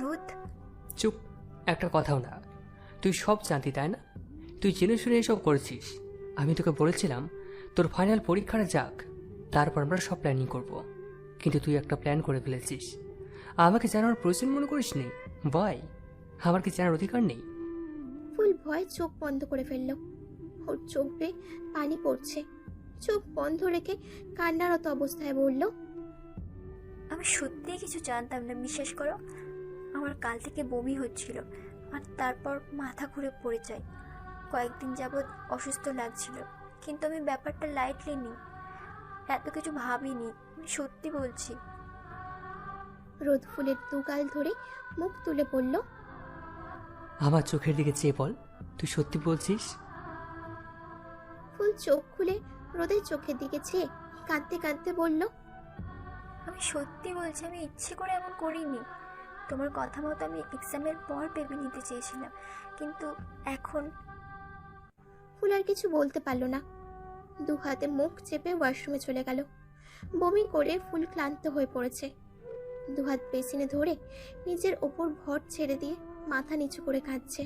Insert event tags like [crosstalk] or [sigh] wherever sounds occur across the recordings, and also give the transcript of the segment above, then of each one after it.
রোদ চুপ একটা কথাও না। তুই সব জানতি তাই না? তুই জেনে শুনে এসব করেছিস। আমি তোকে বলেছিলাম তোর ফাইনাল পরীক্ষাটা যাক তারপর আমরা সব প্ল্যানিং করব। কিন্তু তুই একটা প্ল্যান করে ফেলেছিস। আমাকে জানার প্রয়োজন মনে করিস নি? বয় আমার কি জানার অধিকার নেই? ফুল ভয় চোখ বন্ধ করে ফেলল। ওর চোখ বেয়ে পানি পড়ছে। চোখ বন্ধ রেখে কান্নারত অবস্থায় বলল আমি সত্যিই কিছু জানতাম না বিশ্বাস করো। আমার কাল থেকে বমি হচ্ছিল আর তারপর মাথা ঘুরে পড়ে যায়। কয়েকদিন যাবৎ অসুস্থ লাগছিল কিন্তু আমি ব্যাপারটা লাইটলি নিই। এত কিছু ভাবিনি আমি সত্যি বলছি। রোদ ফুলের দুগাল ধরে মুখ তুলে বলল আমার চোখের দিকে চেয়ে বল তুই সত্যি বলছিস? ফুল চোখ খুলে রোদের চোখের দিকে চেয়ে কাঁদতে কাঁদতে বলল আমি সত্যি বলছি আমি ইচ্ছে করে এমন করিনি। তোমার কথা মতো আমি এক্সামের পর ভেবে নিতে চেয়েছিলাম কিন্তু এখন ফুল আর কিছু বলতে পারল না। দু হাতে মুখ চেপে ওয়াশরুমে চলে গেল। বমি করে ফুল ক্লান্ত হয়ে পড়েছে। দু হাত বেসিনে ধরে নিজের ওপর ভর ছেড়ে দিয়ে মাথা নিচু করে কাঁদছে।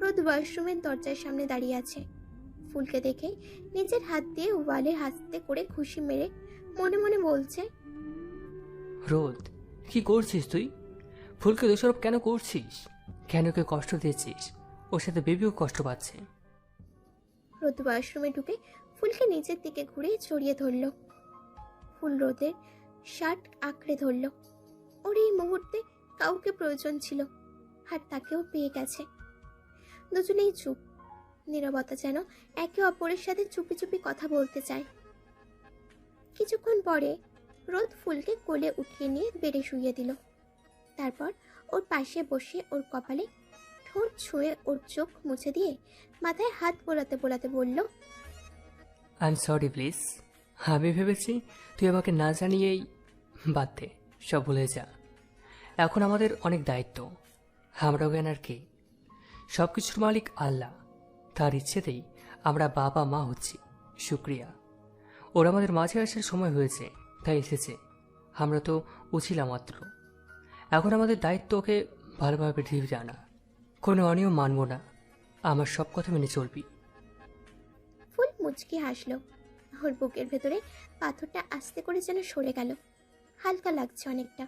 রোদ ওয়াশরুমের দরজার সামনে দাঁড়িয়ে আছে। ফুলকে দেখে নিজের হাত দিয়ে ওয়ালে হাসতে করে খুশি মেরে মনে মনে বলছে রোদ কি করছিস তুই? ফুলকে দোষারোপ কেন করছিস? কেন ওকে কষ্ট দিয়েছিস? ওর সাথে বেবিও কষ্ট পাচ্ছে। রোদ ওয়াশরুমে ঢুকে ফুলকে নিচের দিকে ঘুরে জড়িয়ে ধরল। ফুল রোদের শার্ট আঁকড়ে ধরল। ওর এই মুহূর্তে কাউকে প্রয়োজন ছিল, আর তাকেও পেয়ে গেছে। দুজনেই চুপ। নিরবতা যেন একে অপরের সাথে চুপি চুপি কথা বলতে চায়। কিছুক্ষণ পরে রোদ ফুলকে কোলে উঠিয়ে নিয়ে বেড়ে শুইয়ে দিল। তারপর ওর পাশে বসে ওর কপালে ঠোঁট ছুঁয়ে ওর চোখ মুছে দিয়ে মাথায় হাত বোলাতে বোলাতে বলল আই এম সরি প্লিজ আমি ভেবেছি তুই আমাকে না জানিয়েই বাদ দে, সব ভুলে যা। এখন আমাদের অনেক দায়িত্ব। আমরা জ্ঞান আর কে? সব কিছুর মালিক আল্লাহ। তার ইচ্ছেতেই আমরা বাবা মা হচ্ছি। শুক্রিয়া। ওর আমাদের মাঝে আসার সময় হয়েছে। তাই এসেছে। আমরা তো উছিলাম মাত্র। এখন আমাদের দায়িত্ব ওকে ভালোভাবে পৃথিবী জানা। কোনো অনিয়ম মানব না। আমার সব কথা মেনে চলবি। ফুল মুচকি হাসলো। ওর বুকের ভেতরে পাথরটা আস্তে করে যেন সরে গেল। হালকা লাগছে অনেকটা।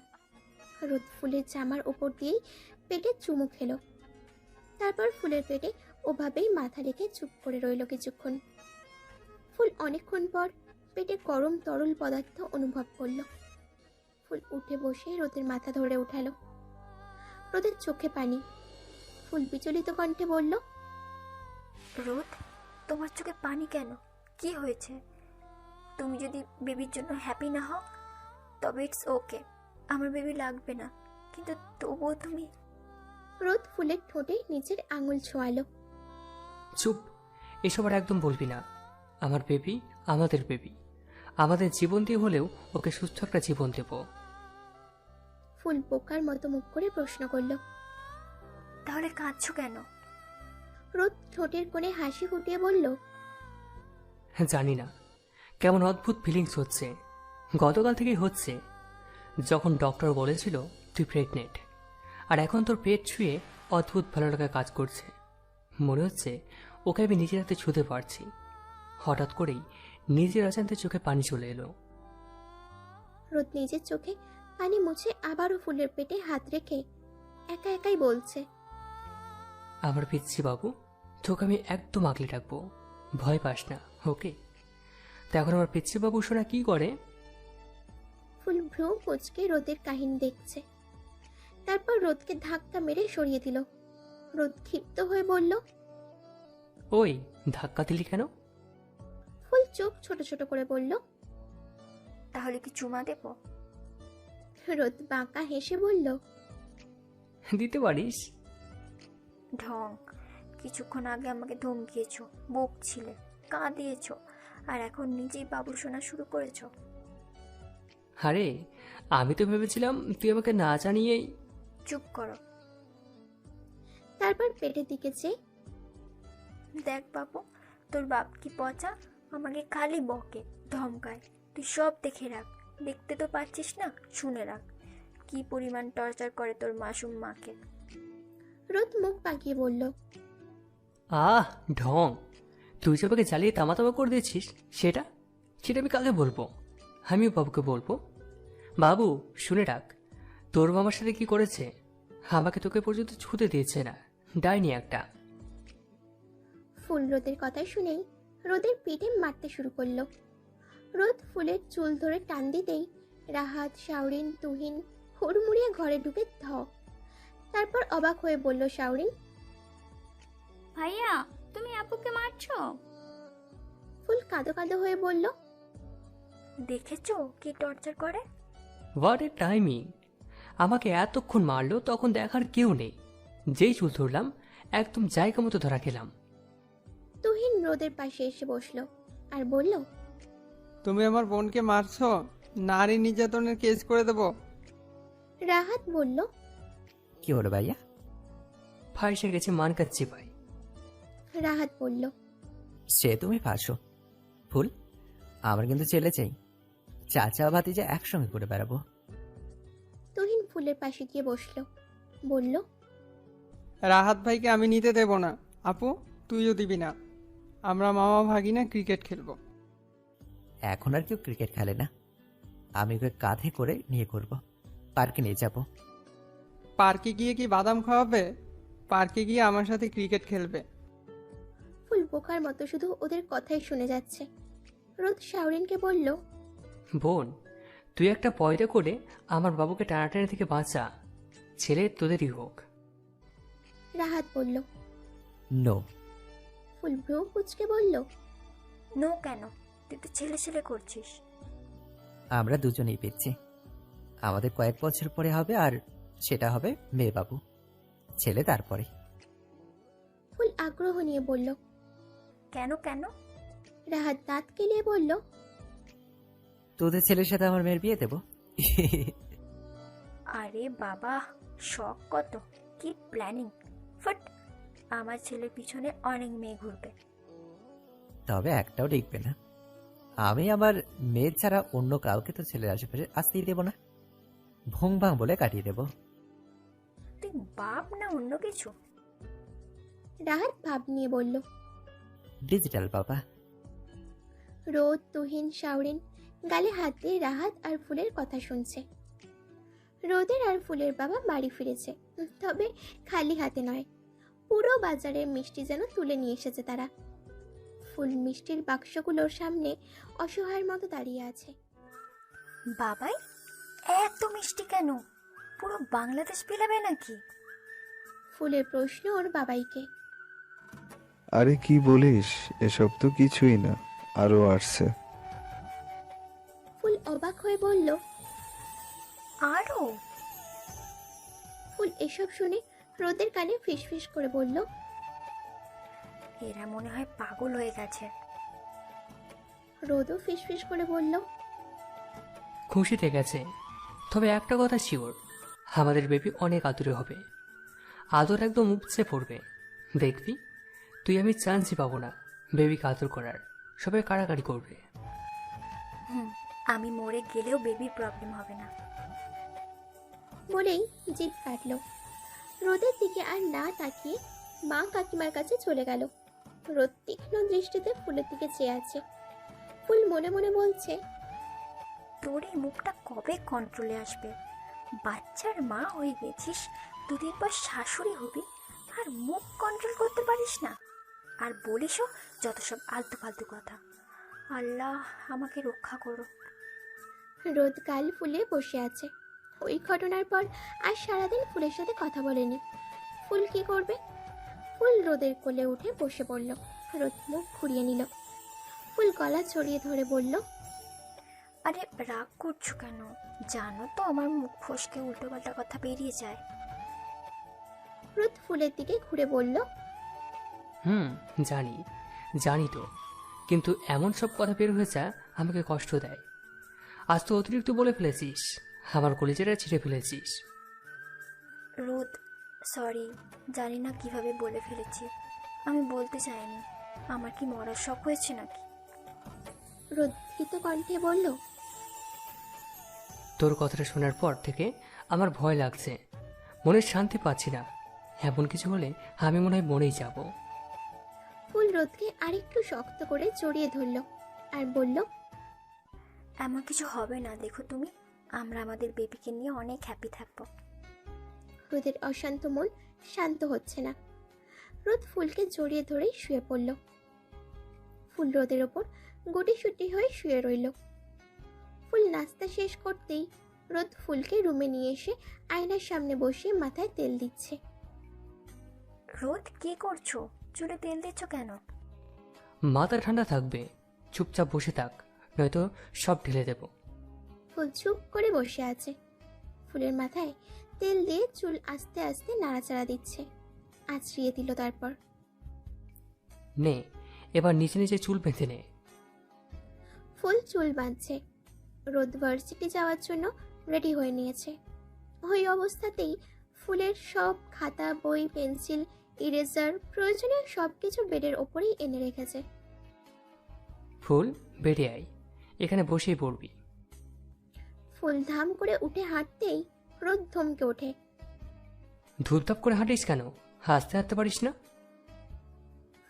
রোদ ফুলের জামার ওপর দিয়েই পেটে চুমু খেলো। তারপর ফুলের পেটে ওভাবেই মাথা রেখে চুপ করে রইল কিছুক্ষণ। ফুল অনেকক্ষণ পর পেটে গরম তরল পদার্থ অনুভব করল। ফুল উঠে বসে রোদের মাথা ধরে উঠালো। রোদের চোখে পানি। ফুল বিচলিত কণ্ঠে বলল রোদ? তোমার চোখে পানি কেন? কি হয়েছে? তুমি যদি বেবির জন্য হ্যাপি না হও তবে ইটস ওকে আমার বেবি লাগবে না। কিন্তু তবুও তুমি রোদ ফুলের ঠোঁটে নিচের আঙুল ছোঁয়ালো। চুপ এসব আর একদম বলবি না। আমার বেবি আমাদের বেবি। আমাদের জীবন দিয়ে হলেও ওকে সুস্থ একটা জীবন দেব। ফুল বোকার মতো মুখ করে প্রশ্ন করল। তাহলে কাঁদছো কেন? রোদ ঠোঁটের কোণে হাসি ফুটিয়ে বলল জানি না। কেমন অদ্ভুত ফিলিংস হচ্ছে। গতকাল থেকেই হচ্ছে। যখন ডক্টর বলেছিল তুই প্রেগনেন্ট আর এখন তোর পেট ছুঁয়ে অদ্ভুত ভালো লাগা কাজ করছে। মনে হচ্ছে ওকে আমি নিজের হাতে ছুঁতে পারছি। হঠাৎ করেই নিজের অজান্তে চোখে পানি চলে এলো। রোদ নিজের চোখে পানি মুছে আবারও ফুলের পেটে হাত রেখে একা একাই বলছে আমার পিচ্ছি বাবু তোকে আমি একদম আগলে রাখব। ভয় পাস না ওকে? তো এখন আমার পিচ্ছি বাবু সোনা কি করে? ফুল ভ্রু কুচকে রোদের কাহিনী দেখছে। তারপর রোদকে ধাক্কা মেরে সরিয়ে দিল। রোদ ক্ষিপ্ত হয়ে বলল ওই ধাক্কা দিলি কেন? চোখ ছোট ছোট করে বলল তাহলে কি চুমা দেব? রোদ বাঁকা হেসে বলল দিতে পারিস? ঢং। কিছুক্ষণ আগে আমাকে ধমকিয়েছ ধমকিয়েছো বকছিলে কাঁদিয়েছো আর এখন নিজেই বাবুর শোনা শুরু করেছ। আরে আমি তো ভেবেছিলাম তুই আমাকে না জানিয়েই চুপ করো। তারপর পেটের দিকে চেয়ে দেখ বাবু তোর বাপ কি পচা? আমাকে খালি বকে ধমকায়। তুই সব দেখে রাখ। দেখতে তো পাচ্ছিস না শুনে রাখ। কি পরিমাণ টর্চার করে তোর মাসুম মাকে। রোদ মুখ পাকিয়ে বলল আহ ঢং। তুই যে ওকে জ্বালিয়ে তামাতামা করে দিয়েছিস সেটা? সেটা আমি কাকে বলব? আমিও বাবুকে বলব। বাবু শুনে রাখ। তোর মামার সাথে কি করেছে? আমাকে তোকে পর্যন্ত ছুতে দিয়েছে না। ডাইনি একটা। ফুল রোদের কথা শুনেই রোদের পিঠে মারতে শুরু করল। রোদ ফুলের চুল ধরে টান দিতেই রাহাত শাওরিন তুহিন হুড়মুড়িয়ে ঘরে ঢুকে ধ। তারপর অবাক হয়ে বলল শাওরিন? ভাইয়া তুমি আপুকে মারছো? ফুল কাঁদো কাঁদো হয়ে বলল দেখেছ কি টর্চার করে? হোয়াট এ টাইমিং আমাকে এতক্ষণ মারলো তখন দেখার কেউ নেই। যেই চুল ধরলাম একদম জায়গা মতো ধরা খেলাম। তুহিন রোদের পাশে এসে বসল আর বলল তুমি আমার বোনকে মারছো? নারী নির্যাতনের কেস করে দেবো। রাহাত বলল কি হলো ভাইয়া? ফাঁসে গেছে মান কাচ্ছি ভাই। রাহাত বলল সে তুমি ফাঁসো। ফুল আমার কিন্তু ছেলে চাই। চাচা ভাতিজা একসঙ্গে করে বেড়াবো। তুহিন ফুলের পাশে গিয়ে বসল বলল রাহাত ভাইকে আমি নিতে দেব না। আপু তুইও দিবি না। আমরা মামা ভাগিনা ক্রিকেট খেলব। এখন আর কেউ ক্রিকেট খেলে না। আমি ওকে কাঁধে করে নিয়ে করব পার্কে নিয়ে যাব। পার্কে গিয়ে কি বাদাম খাওয়াবে? পার্কে গিয়ে আমার সাথে ক্রিকেট খেলবে। ফুল বোকার মতো শুধু ওদের কথাই শুনে যাচ্ছে। রোদ শাওরিনকে বলল বোন তুই একটা পয়দা করে আমার বাবুকে টানাটানি থেকে বাঁচা। ছেলে তোদেরই হোক। রাহাত বলল নো ফুল ভ্রু কুচকে বলল নো কেন তুই তো ছেলে ছেলে করছিস। আমরা দুজনেই পেয়েছি আমাদের কয়েক বছর পরে হবে আর সেটা হবে মেয়ে বাবু ছেলে তারপরে। ফুল আগ্রহ নিয়ে বলল কেন কেন? রাহাত দাঁত কেলিয়ে বলল তোদের ছেলের সাথে আমার মেয়ের বিয়ে দেবো? আরে বাবা শখ কত কি প্ল্যানিং বাট আমার ছেলের পিছনে অনেক মেয়ে ঘুরবে। তবে একটাও দেখবে না। আমি আমার মেয়ে ছাড়া অন্য কাউকে তো ছেলের আশেপাশে আসতেই দেবো না। ভং ভাং বলে কাটিয়ে দেবো। তুই বাপ না অন্য কিছু? রাহাত ভাব নিয়ে বলল ডিজিটাল বাবা রোদ তুহিন শাওরিন গালে হাত দিয়ে রাহাত আর ফুলের কথা শুনছে। রোদের আর ফুলের বাবা বাড়ি ফিরেছে তবে খালি হাতে নয়। পুরো বাজারের মিষ্টি যেন তুলে নিয়ে এসেছে তারা। ফুল মিষ্টির বাক্সগুলোর সামনে অসহায়ের মতো দাঁড়িয়ে আছে। বাবাই এত মিষ্টি কেন? পুরো বাংলাদেশ পেলাবে নাকি? ফুলের প্রশ্ন ওর বাবাইকে। আরে কি বলিস এসব তো কিছুই না আরও আসছে। ফুল অবাক হয়ে বলল আরও ফুল এসব শুনে রোদের কানে ফিসফিস করে বলল এরা মনে হয় পাগল হয়ে গেছে। রোদও ফিসফিস করে বলল খুশিতে গেছে। তবে একটা কথা শিওর আমাদের বেবি অনেক আদুরে হবে। আদর একদম উপচে পড়বে। দেখবি তুই আমি চান্সই পাবো না বেবিকে আদর করার। সবাই কাড়াকাড়ি করবে। হুম আমি মরে গেলেও বেবির প্রবলেম হবে না। বলেই জিভ কাটল। রোদের দিকে আর না তাকিয়ে মা কাকিমার কাছে চলে গেল। রোদ তীক্ষ্ণ দৃষ্টিতে ফুলের দিকে চেয়ে আছে। ফুল মনে মনে বলছে তোর এই মুখটা কবে কন্ট্রোলে আসবে? বাচ্চার মা হয়ে গেছিস দুদিন পর শাশুড়ি হবি আর মুখ কন্ট্রোল করতে পারিস না? আর বলিসও যত সব আলতু ফালতু কথা। আল্লাহ আমাকে রক্ষা করো। রোদ গাল ফুলে বসে আছে। ওই ঘটনার পর আর সারাদিন ফুলের সাথে কথা বলেনি। ফুল কি করবে? ফুল রোদের কোলে উঠে বসে পড়ল। রোদ মুখ ঘুরিয়ে নিল। ফুল গলা ছড়িয়ে ধরে বলল আরে রাগ করছ কেন? জানো তো আমার মুখ ফসকে উল্টোপাল্টা কথা বেরিয়ে যায়। রোদ ফুলের দিকে ঘুরে বলল হুম জানি জানি তো। কিন্তু এমন সব কথা বের হয়েছে আমাকে কষ্ট দেয়। আজ তো অতিরিক্ত বলে ফেলেছিস। আমার কলেজেরা ছিঁড়ে ফেলেছিস। রোদ সরি জানি না কীভাবে বলে ফেলেছি। আমি বলতে চাইনি আমার কি মরার শখ হয়েছে নাকি? রোদ ভীত কণ্ঠে বলল? তোর কথাটা শোনার পর থেকে আমার ভয় লাগছে। মনের শান্তি পাচ্ছি না। এমন কিছু হলে আমি মনে হয় মরেই যাব। ফুল রোদকে আরেকটু শক্ত করে জড়িয়ে ধরল আর বলল এমন কিছু হবে না দেখো তুমি। আমরা আমাদের বেবিকে নিয়ে অনেক হ্যাপি থাকব। রোদের অশান্ত মন শান্ত হচ্ছে না। রোদ ফুলকে জড়িয়ে ধরে শুয়ে পড়ল। ফুল রোদের ওপর গুটিসুটি হয়ে শুয়ে রইল। ফুল নাস্তা শেষ করতেই রোদ ফুলকে রুমে নিয়ে এসে আয়নার সামনে বসে মাথায় তেল দিচ্ছে। রোদ কি করছ? চুলে তেল দিচ্ছ কেন? মাথা ঠান্ডা থাকবে। চুপচাপ বসে থাক নয়তো সব ঢেলে দেব। ফুল চুপ করে বসে আছে। ফুলের মাথায় তেল দিয়ে চুল আস্তে আস্তে নাড়াচাড়া দিচ্ছে। আছড়িয়ে দিল তারপর। নে এবার নিচে নিচে চুল বেঁধে নে। ফুল চুল বাঁধছে। রোদ ভার্সিটি যাওয়ার জন্য রেডি হয়ে নিয়েছে। ওই অবস্থাতেই ফুলের সব খাতা বই পেন্সিল ইরেজার প্রয়োজনীয় সব কিছু বেডের ওপরেই এনে রেখেছে। ফুল বেড়ে আয়। এখানে বসেই পড়বি। ফুল ধাম করে উঠে হাঁটতেই রোদ ধমকে ওঠে। ধূপধাপ করে হাঁটিস কেন? হাসতে হাঁটতে পারিস না?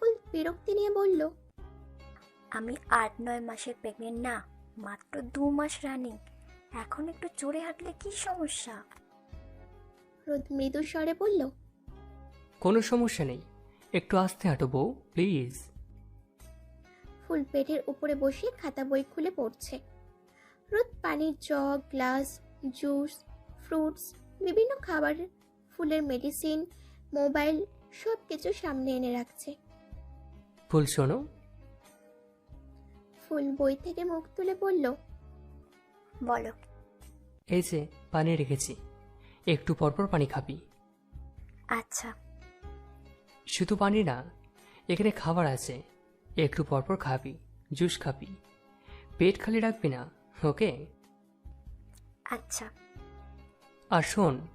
ফুল বিরক্তি নিয়ে বলল আমি আট নয় মাসের প্রেগনেন্ট না মাত্র দু মাস রানিং এখন একটু চড়ে হাঁটলে কি সমস্যা? রোদ মৃদু স্বরে বলল কোনো সমস্যা নেই একটু আস্তে হাঁটো বউ প্লিজ ফুল পেটের উপরে বসে খাতা বই খুলে পড়ছে। রোদ পানির জগ গ্লাস জুস ফ্রুটস বিভিন্ন খাবার ফুলের মেডিসিন মোবাইল সব কিছু সামনে এনে রাখছে। ফুল শোনো। ফুল বই থেকে মুখ তুলে বলল বলো। এই যে পানি রেখেছি। একটু পরপর পানি খাবি। আচ্ছা। শুধু পানি না এখানে খাবার আছে। একটু পরপর খাবি জুস খাবি। পেট খালি রাখবি না। ওকে? আচ্ছা। আর শোন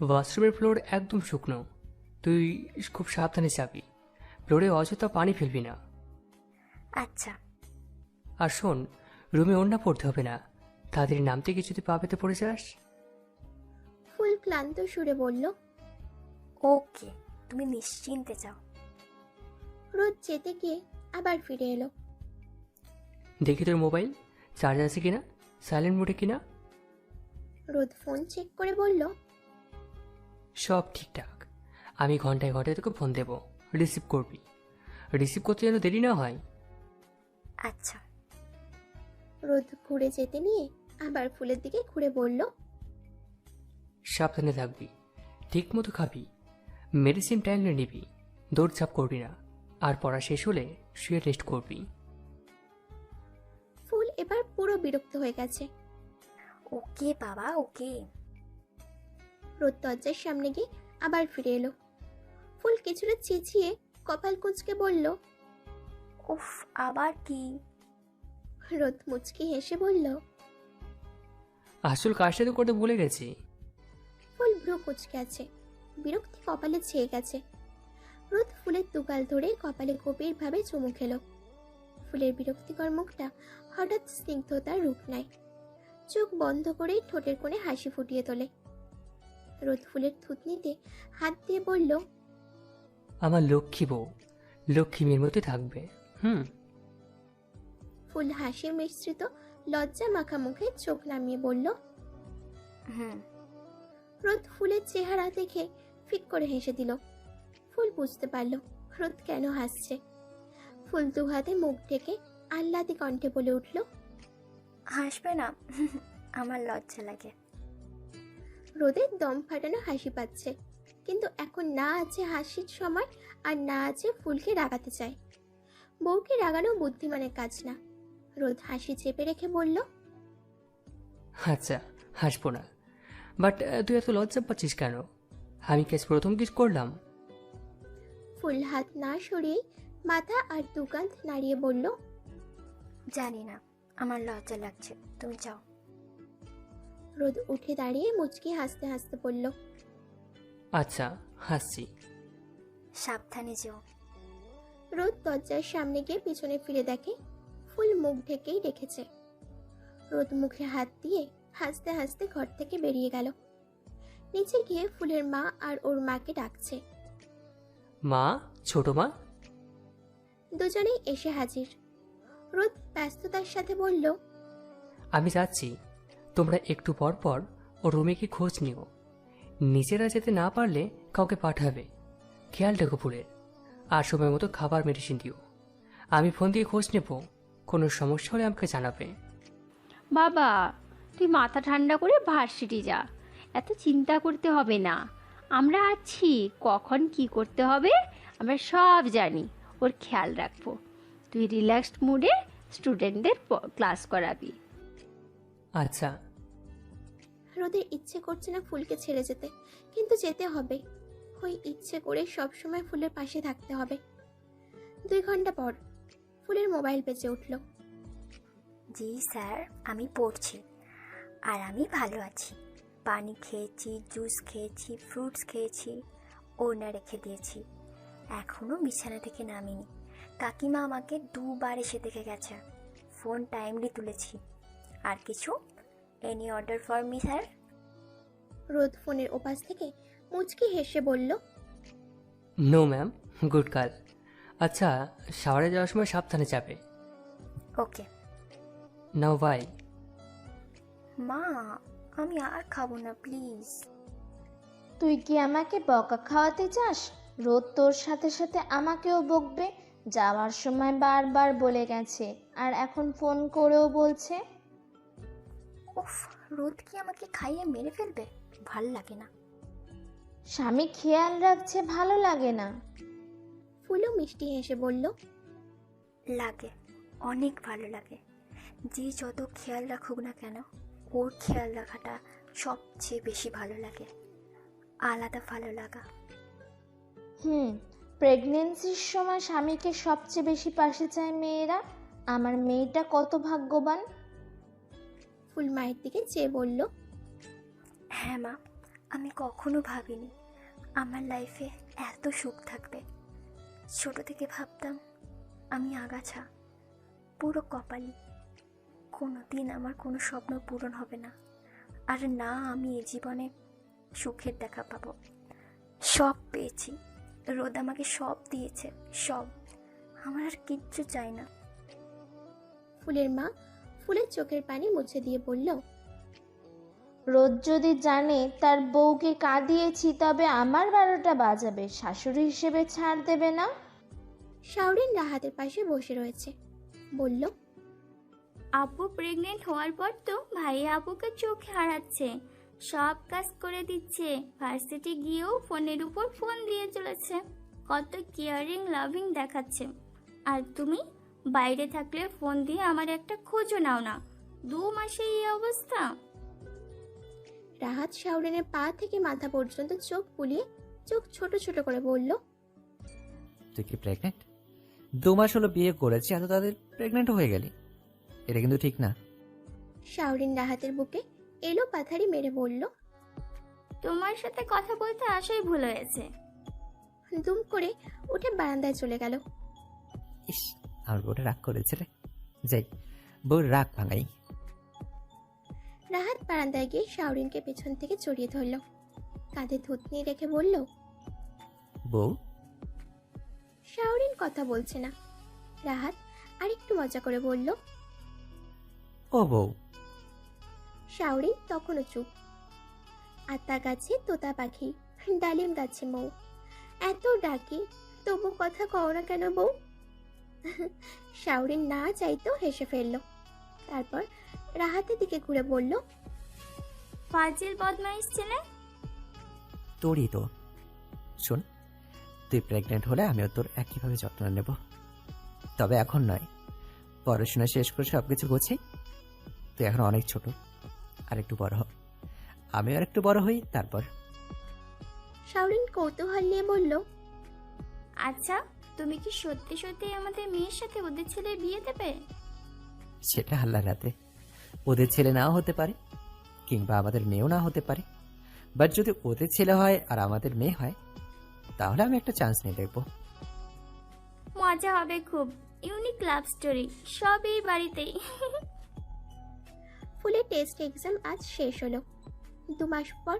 ওয়াশরুমের ফ্লোর একদম শুকনো। তুই খুব সাবধানে যাবি। ফ্লোরে অযথা পানি ফেলবি না। আচ্ছা। আর শোন রুমে অন্য পড়তে হবে না। তাদের নাম থেকে যদি পাবেতে পড়ে যাস। ফুল ক্লান্ত সুরে বলল ওকে তুমি নিশ্চিন্তে যাও। রোদ যেতে গিয়ে আবার ফিরে এলো। দেখি তোর মোবাইল চার্জ আছে কিনা? সাইলেন্ট মোডে কিনা? রোদ ফোন চেক করে বলল সব ঠিকঠাক। আমি ঘন্টায় ঘন্টায় তোকে ফোন দেবো। রিসিভ করবি। রিসিভ করতে যেন দেরি না হয়। আচ্ছা। রোদ ঘুরে যেতে নিয়ে আবার ফুলের দিকে ঘুরে বলল সাবধানে থাকবি। ঠিক মতো খাবি। মেডিসিন টাইমে নিবি। দৌড়ঝাপ করবি না। আর পড়া শেষ হলে শুয়ে রেস্ট করবি। এবার পুরো বিরক্ত হয়ে গেছে। ওকে বাবা ওকে। রোদ দরজার সামনে গিয়ে আবার ফিরে এলো। ফুল কিছুটা চেঁচিয়ে কপাল কুচকে বলল উফ আবার কি? রোদ মুচকি হেসে বলল আসল কাজটা তো করতে ভুলে গেছি। ফুল ভ্রু কুচকে আছে বিরক্তি কপালে ছেয়ে গেছে। রোদ ফুলের দুগাল ধরে কপালে গভীরভাবে চুমু খেলো। ফুলের বিরক্তিকর মুখটা হঠাৎ স্নিগ্ধতার রূপ নেয়। চোখ বন্ধ করে ঠোঁটের কোণে হাসি ফুটিয়ে তোলে। রোদ ফুলের থুতনিতে হাত দিয়ে বলল আমার লক্ষ্মী বউ লক্ষ্মী মেয়ের মতো থাকবে। হুম। ফুল হাসি মিশ্রিত লজ্জা মাখা মুখে চোখ নামিয়ে বলল হুম রোদ ফুলের চেহারা দেখে ফিক করে হেসে দিল। ফুল বুঝতে পারল রোদ কেন হাসছে। ফুল দু হাতে মুখ ঢেকে আহ্লাদি কণ্ঠে বলে উঠল হাসবে না আমার লজ্জা লাগে। রোদের দম ফাটানো হাসি পাচ্ছে কিন্তু এখন না আছে হাসির সময় আর না আছে ফুলকে রাগাতে চায়। বউকে রাগানো বুদ্ধিমানের কাজ না। রোদ হাসি চেপে রেখে বলল আচ্ছা হাসবো না। বাট তুই এত লজ্জা পাচ্ছিস কেন? আমি কেস প্রথম কিস করলাম? ফুল হাত না সরিয়ে মাথা আর দুকান্ত নাড়িয়ে বলল জানি না আমার লজ্জা লাগছে তুমি যাও। রোদ উঠে দাঁড়িয়ে মুচকি হাসতে হাসতে বলল আচ্ছা হাসছি। সাবধানে যেও। রোদ দরজার সামনে গিয়ে পিছনে ফিরে দেখে ফুল মুখ ঢেকেই রেখেছে। রোদ মুখে হাত দিয়ে হাসতে হাসতে ঘর থেকে বেরিয়ে গেল। নিচে গিয়ে ফুলের মা আর ওর মাকে ডাকছে। মা? ছোট মা? দুজনেই এসে হাজির। রোদ ব্যস্ততার সাথে বলল আমি যাচ্ছি। তোমরা একটু পর পর ও রুমে কি খোঁজ নিও। নিজেরা যেতে না পারলে কাউকে পাঠাবে। খেয়াল রেখো ফুলের আর সময় মতো খাবার মেডিসিন দিও। আমি ফোন দিয়ে খোঁজ নেব কোনো সমস্যা হলে আমাকে জানাবে। বাবা তুই মাথা ঠান্ডা করে ভার্সিটি যা এত চিন্তা করতে হবে না। আমরা আছি কখন কি করতে হবে আমরা সব জানি ওর খেয়াল রাখব। তুই রিল্যাক্সড মুডে স্টুডেন্টদের ক্লাস করাবি। আচ্ছা। রোদের ইচ্ছে করছে না ফুলকে ছেড়ে যেতে কিন্তু যেতে হবে। ওই ইচ্ছে করে সবসময় ফুলের পাশে থাকতে হবে। দুই ঘণ্টা পর ফুলের মোবাইল বেজে উঠল। জি স্যার আমি পড়ছি। আর আমি ভালো আছি। পানি খেয়েছি জুস খেয়েছি ফ্রুটস খেয়েছি ওড়না রেখে দিয়েছি। এখনও বিছানা থেকে নামিনি। কাকিমা আমাকে দুবার এসে দেখে গেছে। ফোন টাইমলি তুলেছি। আর কিছু? Any order for me sir Rod ফোনের ওপাশ থেকে মুচকি হেসে বলল নো ম্যাম গুড কাল আচ্ছা শাওয়ারে যাওয়ার সময় সাবধানে যাবে। ওকে নাও বাই মা আমি আর খাব না প্লিজ তুই কি আমাকে বকা খাওয়াতে চাস? রোদ তোর সাথে সাথে আমাকেও বকবে। যাওয়ার সময় বারবার বলে গেছে আর এখন ফোন করেও বলছে উফ রোদ কি আমাকে খাইয়ে মেরে ফেলবে? ভালো লাগে না। স্বামী খেয়াল রাখছে ভালো লাগে না। ফুলও মিষ্টি হেসে বলল লাগে অনেক ভালো লাগে। যে যত খেয়াল রাখুক না কেন ওর খেয়াল রাখাটা সবচেয়ে বেশি ভালো লাগে। আলাদা ভালো লাগা। হুম প্রেগনেন্সির সময় স্বামীকে সবচেয়ে বেশি পাশে চায় মেয়েরা? আমার মেয়েটা কত ভাগ্যবান? ফুল মায়ের দিকে চেয়ে বলল হ্যাঁ মা আমি কখনো ভাবিনি। আমার লাইফে এত সুখ থাকবে। ছোট থেকে ভাবতাম আমি আগাছা পুরো কপালি। কোনো দিন আমার কোনো স্বপ্ন পূরণ হবে না। আর না আমি এ জীবনে সুখের দেখা পাবো। সব পেয়েছি। রোদ আমাকে সব দিয়েছে সব। আমার আর কিচ্ছু চাই না। ফুলের মা ফুলের চোখের পানি মুছে দিয়ে বলল রোদ যদি জানে তার বউকে কাঁদিয়েছি তবে আমার বারোটা বাজাবে। শাশুড়ি হিসেবে ছাড় দেবে না? শাওরিন রাহাতের পাশে বসে রয়েছে। বলল আপু প্রেগনেন্ট হওয়ার পর তো ভাইয়া আপুকে চোখে হারাচ্ছে। সব কাজ করে দিচ্ছে। ভার্সিটি গিয়েও ফোনের উপর ফোন দিয়ে চলেছে। কত কেয়ারিং লাভিং দেখাচ্ছে। আর তুমি? বাইরে থাকলে ফোন দিয়ে আমার একটা খোঁজও নাও না। দু মাসে এই অবস্থা। রাহাত শাওরিনের পা থেকে মাথা পর্যন্ত চোখ বুলিয়ে চোখ ছোট ছোট করে বলল তুই কি প্রেগনেন্ট দু মাস হলো বিয়ে করেছি এত তাদের প্রেগনেন্ট হয়ে গেলি? এটা কিন্তু ঠিক না। শাওরিন রাহাতের বুকে এলো পাথারি মেরে বলল তোমার সাথে কথা বলতে আসাই ভুল হয়েছে। দুম করে উঠে বারান্দায় চলে গেল। ইস আমার বউটা রাগ করেছে রে। যাই বউর রাগ ভাঙাই। রাহাত বারান্দায় গিয়ে শাওরিনকে পেছন থেকে জড়িয়ে ধরল। কাঁধে থুতনি রেখে বলল বউ? শাওরিন কথা বলছে না। রাহাত আরেকটু মজা করে বলল ও বউ শাওরিন তখনও চুপ। আতা গাছে তোতা পাখি ডালিম গাছে মৌ। এত ডাকি তবু কথা কও না কেন বউ? শাওরিন না চাইতো হেসে ফেলল। তারপর রাহাতের দিকে ঘুরে বলল ফাজিল বদমাইশ ছেলে। তোরই তো। শোন তুই প্রেগনেন্ট হলে আমিও তোর একইভাবে যত্ন নেব। তবে এখন নয় পড়াশোনা শেষ করে সব কিছু গোছাই তুই এখন অনেক ছোট। আর একটু বড় হ। আমিও আর একটু বড় হই তারপর? শাওরিন কৌতূহল নিয়ে বলল আচ্ছা তুমি কি সত্যি সত্যি আমাদের মেয়ের সাথে ওদের ছেলের বিয়ে দেবে? সেটা আল্লাহ রাতে ওদের ছেলে নাও হতে পারে কিংবা আমাদের মেয়েও না হতে পারে। বাট যদি ওদের ছেলে হয় আর আমাদের মেয়ে হয় তাহলে আমি একটা চান্স নিয়ে দেখব। মজা হবে খুব। ইউনিক লাভ স্টোরি সবই বাড়িতেই। [laughs] ফুলের টেস্ট এক্সাম আজ শেষ হলো। দু মাস পর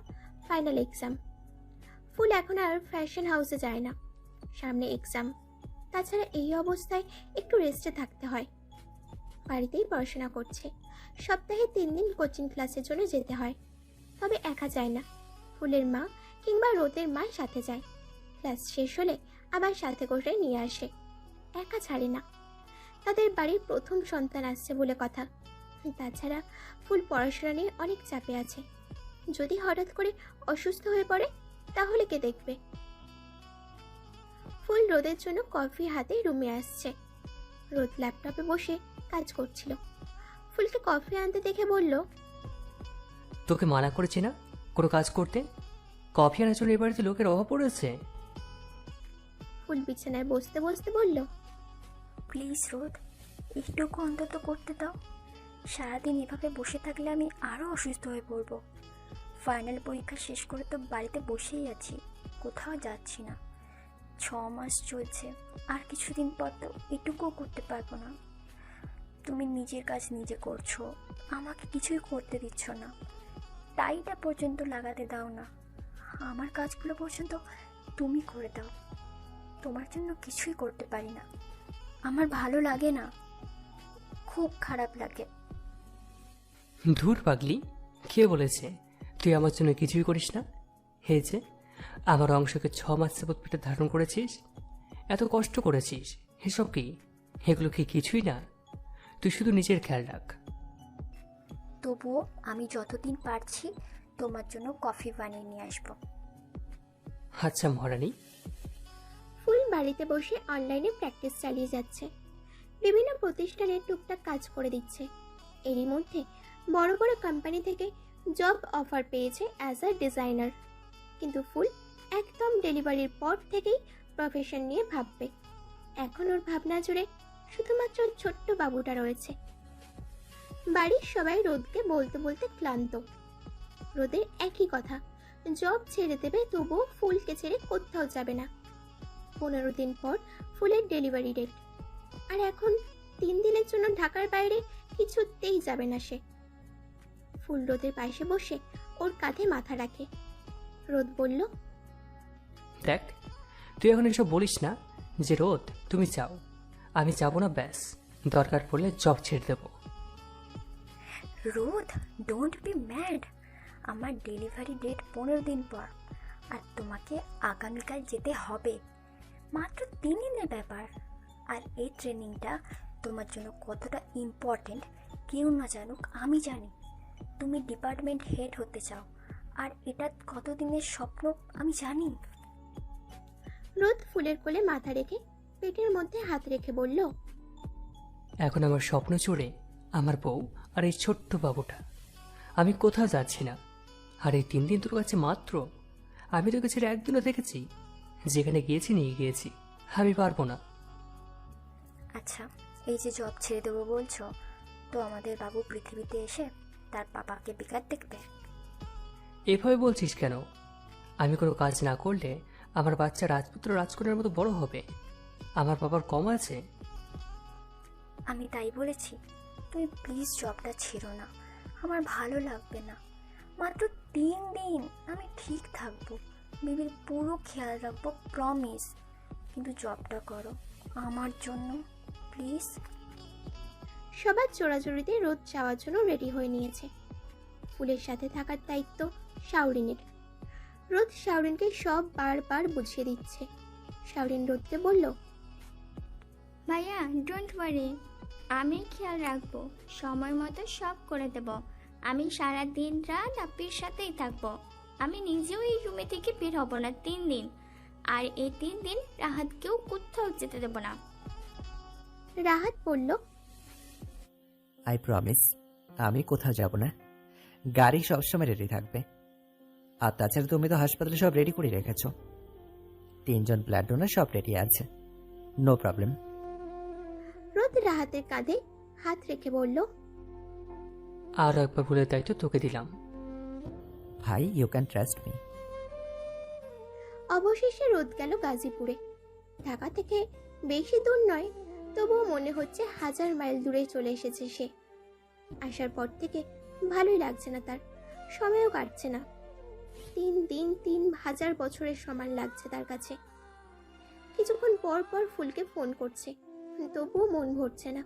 ফাইনাল এক্সাম। ফুল এখন আর ফ্যাশন হাউসে যায় না। সামনে এক্সাম। তাছাড়া এই অবস্থায় একটু রেস্টে থাকতে হয়। বাড়িতেই পড়াশোনা করছে। সপ্তাহে তিন দিন কোচিং ক্লাসের জন্য যেতে হয়। তবে একা যায় না। ফুলের মা কিংবা রোদের মা সাথে যায়। ক্লাস শেষ হলে আবার সাথে করে নিয়ে আসে। একা ছাড়ে না। তাদের বাড়ির প্রথম সন্তান আসছে বলে কথা। তাছাড়া ফুল পড়াশোনা নিয়ে অনেক চাপে আছে। যদি হঠাৎ করে অসুস্থ হয়ে পড়ে তাহলে কে দেখবে? ফুল রোদের জন্য কফি হাতে রুমে আসছে। রোদ ল্যাপটপে বসে কাজ করছিল। ফুলকে কফি আনতে দেখে বলল তোকে মানা করেছি না? কোনো কাজ করতে? কফি আনার জন্য এ বাড়িতে লোকের অভাব পড়েছে? ফুল বিছানায় বসতে বসতে বলল প্লিজ রোদ একটুকু অন্তত করতে দাও। সারাদিন এভাবে বসে থাকলে আমি আরও অসুস্থ হয়ে পড়ব। ফাইনাল পরীক্ষা শেষ করে তো বাড়িতে বসেই আছি, কোথাও যাচ্ছি না। ছ মাস চলছে, আর কিছুদিন পর তো এটুকুও করতে পারব না। তুমি নিজের কাজ নিজে করছ, আমাকে কিছুই করতে দিচ্ছ না। টাইটা পর্যন্ত লাগাতে দাও না। আমার কাজগুলো পর্যন্ত তুমি করে দাও। তোমার জন্য কিছুই করতে পারি না। আমার ভালো লাগে না। খুব খারাপ লাগে। ধুর পাগলি কে বলেছে? তুই আমার জন্য কিছুই করিস না। হে যে আমার অংশকে ছ মাস যাবৎ পেটে ধারণ করেছিস? এত কষ্ট করেছিস? এসব কি? এগুলো কি কিছুই না? তুই শুধু নিজের খেয়াল রাখ। তবুও আমি যতদিন পারছি তোমার জন্য কফি বানিয়ে নিয়ে আসব। আচ্ছা মহারানী। ফুল বাড়িতে বসে অনলাইনে প্র্যাকটিস চালিয়ে যাচ্ছে। বিভিন্ন প্রতিষ্ঠানে টুকটাক কাজ করে দিচ্ছে। এরই মধ্যে বড় বড় কোম্পানি থেকে জব অফার পেয়েছে অ্যাজ আ ডিজাইনার কিন্তু ফুল একদম ডেলিভারির পর থেকেই প্রফেশন নিয়ে ভাববে। এখন ওর ভাবনা জুড়ে শুধুমাত্র ছোট্ট বাবুটা রয়েছে। বাড়ির সবাই রোদকে বলতে বলতে ক্লান্ত। রোদের একই কথা জব ছেড়ে দেবে তবুও ফুলকে ছেড়ে কোথাও যাবে না। পনেরো দিন পর ফুলের ডেলিভারি ডেট আর এখন তিন দিনের জন্য ঢাকার বাইরে কিছুতেই যাবে না সে। ফুল রোদের পাশে বসে ওর কাঁধে মাথা রাখে। রোদ বলল দেখ তুই এখন এসব বলিস না যে রোদ তুমি চাও। আমি যাব না ব্যাস দরকার পড়লে জব ছেড়ে দেবো। রোদ ডোন্ট বি ম্যাড আমার ডেলিভারি ডেট পনেরো দিন পর আর তোমাকে আগামীকাল যেতে হবে। মাত্র তিন দিনের ব্যাপার। আর এই ট্রেনিংটা তোমার জন্য কতটা ইম্পর্টেন্ট কেউ না জানুক আমি জানি। তুমি ডিপার্টমেন্ট হেড হতে চাও। আর এটা কতদিনের স্বপ্ন আমি জানি। রোদ ফুলের কোলে মাথা রেখে পেটের মধ্যে হাত রেখে বলল এখন আমার স্বপ্ন চড়ে আমার বউ আর এই ছোট্ট বাবুটা। আমি কোথাও যাচ্ছি না। আর এই তিন দিন তোর কাছে মাত্র। আমি তোকে ছেড়ে একদিনও দেখেছি। যেখানে গিয়েছি নিয়ে গিয়েছি। আমি পারব না। আচ্ছা এই যে জব ছেড়ে দেবো বলছো তো আমাদের বাবু পৃথিবীতে এসে তার পাপাকে বেকার দেখবে। এভাবে বলছিস কেন? আমি কোনো কাজ না করলে আমার বাচ্চা রাজপুত্র রাজকন্যার মতো বড় হবে। আমার বাবার কম আছে। আমি তাই বলেছি তুমি প্লিজ জবটা ছেড়ো না। আমার ভালো লাগবে না। মাত্র তিন দিন আমি ঠিক থাকব। বেবির পুরো খেয়াল রাখব প্রমিস কিন্তু জবটা করো। আমার জন্য প্লিজ সবার জোড়াজুড়িতে রোদ যাওয়ার জন্য রেডি হয়ে নিয়েছে। ফুলের সাথে থাকার দায়িত্ব শাওরিনের। রোদ শাওরিনকে সব বারবার বুঝিয়ে দিচ্ছে। শাওরিন রোদকে বলল ভাইয়া ডোন্ট ওয়ারি আমি খেয়াল রাখব সময় মতো সব করে দেব। আমি সারা দিন রাত আপির সাথেই থাকব। আমি নিজেও এই রুমে থেকে বের হব না তিন দিন। আর এই তিন দিন রাহাতকেও কোথাও যেতে দেবো না। রাহাত বলল আই প্রমিস আমি কোথাও যাব না। গাড়ি সবসময় রেডি থাকবে। আর তাছাড়া তুমি তো হাসপাতালে সব রেডি করে রেখেছ। তিনজন ব্লাড ডোনার সব রেডি আছে। নো প্রবলেম রোদ রাহাতের কাঁধে হাত রেখে বলল আরও একবার ভুলের দায়িত্ব তোকে দিলাম। ভাই ইউ ক্যান ট্রাস্ট মি অবশেষে রোদ গেল গাজীপুরে। ঢাকা থেকে বেশি দূর নয় তবুও মনে হচ্ছে হাজার মাইল দূরে চলে এসেছে সে। আসার পর থেকে ভালোই লাগছে না তার, সময়ও কাটছে না। তিন দিন, তিন হাজার বছরের সমান লাগছে তার কাছে। কিছুক্ষণ পর পর ফুলকে ফোন করছে, তবুও মন ভরছে না।